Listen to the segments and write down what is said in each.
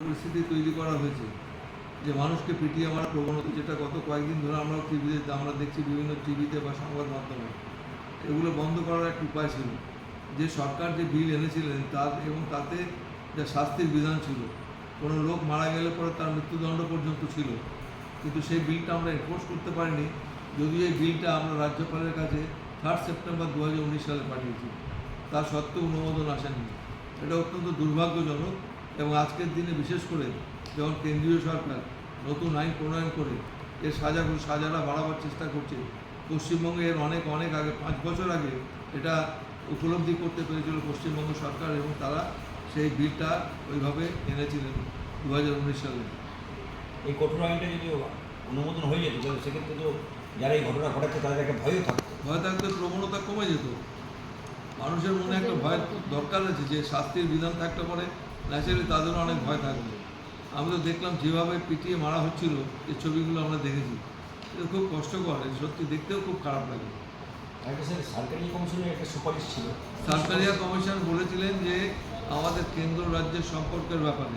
পরিস্থিতি তৈরি করা হয়েছে। যে মানুষকে পিটিয়ে মারা প্রবণতা, যেটা গত কয়েকদিন ধরে আমরা টিভিতে আমরা দেখছি বিভিন্ন টিভিতে বা সংবাদ মাধ্যমে। এগুলো বন্ধ করার একটা উপায় ছিল। যে সরকার যে বিল এনেছিলেন, তার এবং তাতে যা শাস্তির বিধান ছিল, কোনো লোক মারা গেলে পরে তার মৃত্যুদণ্ড পর্যন্ত ছিল। কিন্তু সেই বিলটা আমরা এনফোর্স করতে পারিনি। যদিও এই বিলটা আমরা রাজ্যপালের কাছে থার্ড সেপ্টেম্বর দু হাজার উনিশ সালে পাঠিয়েছি। তা সত্ত্বেও অনুমোদন আসেনি। এটা অত্যন্ত দুর্ভাগ্যজনক। এবং আজকের দিনে বিশেষ করে যখন কেন্দ্রীয় সরকার নতুন আইন প্রণয়ন করে এর সাজাগুলো সাজারা বাড়াবার চেষ্টা করছে পশ্চিমবঙ্গে এর অনেক অনেক আগে পাঁচ বছর আগে এটা উপলব্ধি করতে পেরেছিল পশ্চিমবঙ্গ সরকার এবং তারা সেই বিলটা ওইভাবে এনেছিলেন দু হাজার উনিশ সালে। এই কঠোর আইনটা যদি অনুমোদন হয়ে যেত তাহলে সেক্ষেত্রে তো যারা এই ঘটনা ঘটাচ্ছে তাদের একটা ভয়ও থাকতো। ভয় থাকতে প্রবণতা কমে যেত। মানুষের মনে একটা ভয় দরকার আছে যে শাস্তির বিধান থাকতে পরে ন্যাচারালি তাদেরও অনেক ভয় থাকবে। আমি তো দেখলাম যেভাবে পিটিয়ে মারা হচ্ছিল এই ছবিগুলো আমরা দেখেছি। এটা খুব কষ্টকর সত্যি দেখতেও খুব খারাপ লাগে। সরকারি কমিশনের একটা সুপারিশ ছিল। সরকারিয়া কমিশন বলেছিলেন যে আমাদের কেন্দ্র রাজ্যের সম্পর্কের ব্যাপারে।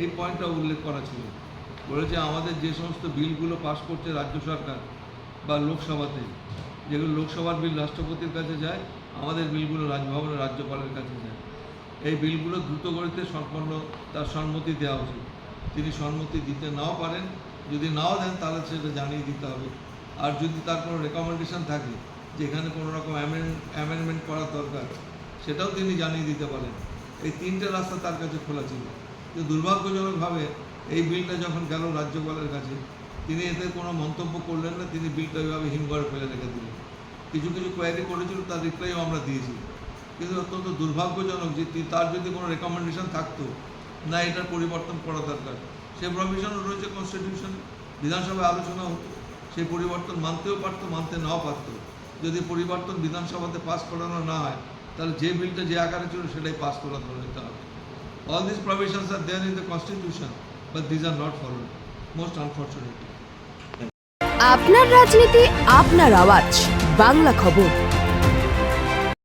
এই পয়েন্টটা উল্লেখ করা ছিল। বলেছে আমাদের যে সমস্ত বিলগুলো পাস করছে রাজ্য সরকার বা লোকসভাতে যেগুলো লোকসভার বিল রাষ্ট্রপতির কাছে যায় আমাদের বিলগুলো রাজভবনের রাজ্যপালের কাছে যায়। এই বিলগুলো দ্রুত গতিতে সম্পন্ন, তার সম্মতি দেওয়া উচিত। তিনি সম্মতি দিতে নাও পারেন, যদি নাও দেন তাহলে সেটা জানিয়ে দিতে হবে। আর যদি তার কোনো রেকমেন্ডেশন থাকে যেখানে কোনো রকম অ্যামেন্ডমেন্ট করার দরকার, সেটাও তিনি জানিয়ে দিতে পারেন। এই তিনটে রাস্তা তার কাছে খোলা ছিল। কিন্তু দুর্ভাগ্যজনকভাবে এই বিলটা যখন গেল রাজ্যপালের কাছে, তিনি এতে কোনো মন্তব্য করলেন না, তিনি বিলটা ওইভাবে হিমঘরে ফেলে রেখে দিলেন। কিছু কিছু কোয়ারি করেছিল, তার রিপ্লাইও আমরা দিয়েছি। কিন্তু অত্যন্ত দুর্ভাগ্যজনক যে তার যদি কোনো রেকমেন্ডেশন থাকতো, না এটার পরিবর্তন করা দরকার। সে প্রভিশনও রয়েছে কনস্টিটিউশন বিধানসভায় আলোচনা হতো সেই পরিবর্তন মানতেও পারতো, মানতে নাও পারতো। যদি পরিবর্তন বিধানসভাতে পাস করানো না হয়, তাহলে যে বিলটা যে আকারে ছিল সেটাই পাস করা ধরে নিতে হবে। All this provisions are there in the constitution but these are not followed most unfortunately আপনার রাজনীতি, আপনার আওয়াজ, বাংলা খবর।